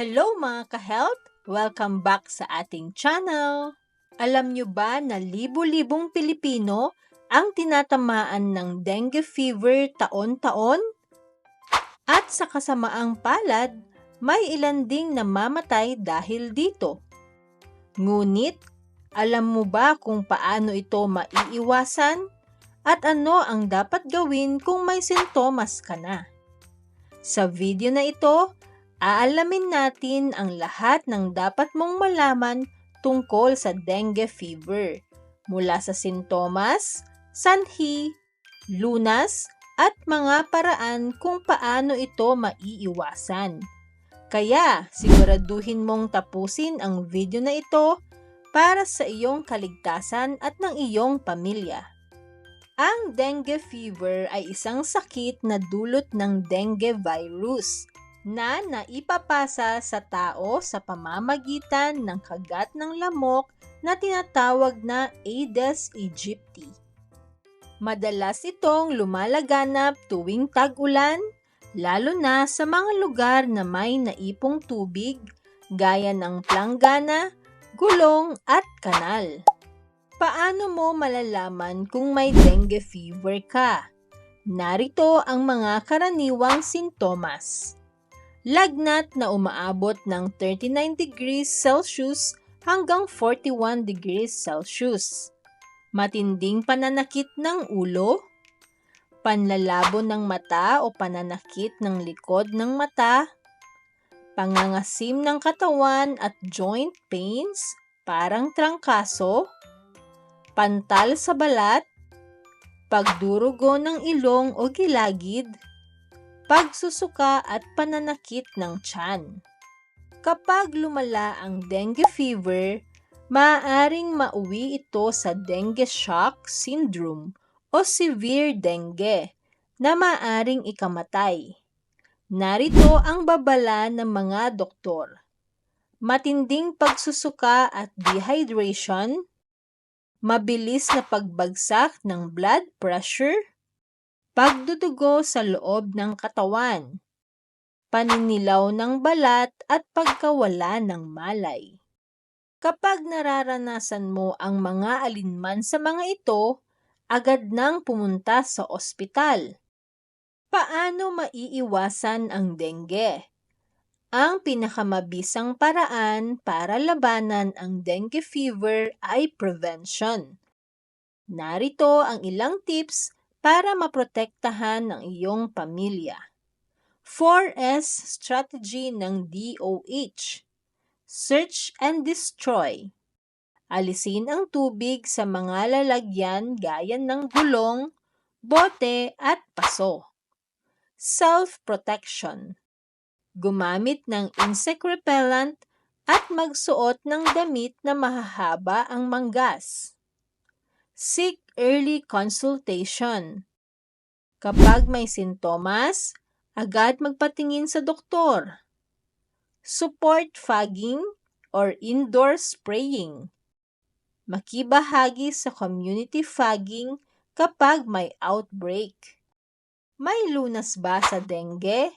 Hello mga ka-health! Welcome back sa ating channel! Alam nyo ba na libo-libong Pilipino ang tinatamaan ng dengue fever taon-taon? At sa kasamaang palad, may ilan ding namamatay dahil dito. Ngunit, alam mo ba kung paano ito maiiwasan? At ano ang dapat gawin kung may sintomas ka na? Sa video na ito, aalamin natin ang lahat ng dapat mong malaman tungkol sa dengue fever mula sa sintomas, sanhi, lunas, at mga paraan kung paano ito maiiwasan. Kaya siguraduhin mong tapusin ang video na ito para sa iyong kaligtasan at ng iyong pamilya. Ang dengue fever ay isang sakit na dulot ng dengue virus na naipapasa sa tao sa pamamagitan ng kagat ng lamok na tinatawag na Aedes aegypti. Madalas itong lumalaganap tuwing tag-ulan, lalo na sa mga lugar na may naipong tubig gaya ng planggana, gulong at kanal. Paano mo malalaman kung may dengue fever ka? Narito ang mga karaniwang sintomas. Lagnat na umaabot ng 39 degrees Celsius hanggang 41 degrees Celsius. Matinding pananakit ng ulo, panlalabo ng mata o pananakit ng likod ng mata, pangangasim ng katawan at joint pains, parang trangkaso, pantal sa balat, pagdurugo ng ilong o gilagid, pagsusuka at pananakit ng tiyan. Kapag lumala ang dengue fever, maaaring mauwi ito sa dengue shock syndrome o severe dengue na maaaring ikamatay. Narito ang babala ng mga doktor. Matinding pagsusuka at dehydration, mabilis na pagbagsak ng blood pressure, pagdudugo sa loob ng katawan, paninilaw ng balat at pagkawala ng malay. Kapag nararanasan mo ang mga alinman sa mga ito, agad nang pumunta sa ospital. Paano maiiwasan ang dengue? Ang pinakamabisang paraan para labanan ang dengue fever ay prevention. Narito ang ilang tips para maprotektahan ang iyong pamilya. 4S strategy ng DOH. Search and destroy. Alisin ang tubig sa mga lalagyan gaya ng gulong, bote at paso. Self-protection gumamit ng insect repellent at magsuot ng damit na mahahaba ang manggas. Seek early consultation. Kapag may sintomas, agad magpatingin sa doktor. Support fogging or indoor spraying. Makibahagi sa community fogging kapag may outbreak. May lunas ba sa dengue?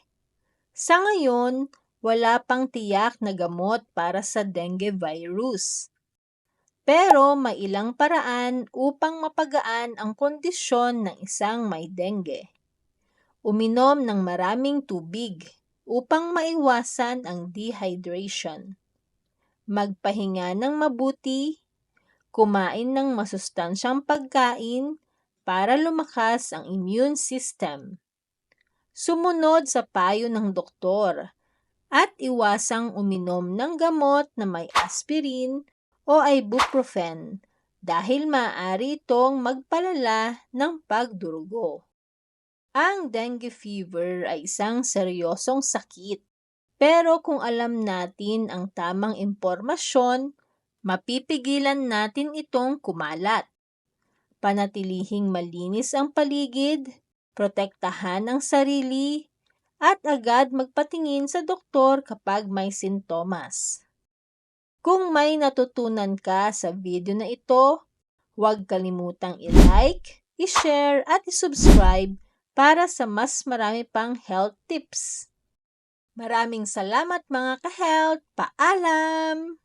Sa ngayon, wala pang tiyak na gamot para sa dengue virus. Pero may ilang paraan upang mapagaan ang kondisyon ng isang may dengue. Uminom ng maraming tubig upang maiwasan ang dehydration. Magpahinga ng mabuti, kumain ng masustansyang pagkain para lumakas ang immune system sumunod sa payo ng doktor at iwasang uminom ng gamot na may aspirin o ibuprofen dahil maaari itong magpalala ng pagdurugo. Ang dengue fever ay isang seryosong sakit pero kung alam natin ang tamang impormasyon, mapipigilan natin itong kumalat. Panatilihing malinis ang paligid, protektahan ang sarili, at agad magpatingin sa doktor kapag may sintomas. Kung may natutunan ka sa video na ito, huwag kalimutang i-like, i-share at i-subscribe para sa mas marami pang health tips. Maraming salamat mga ka-health. Paalam!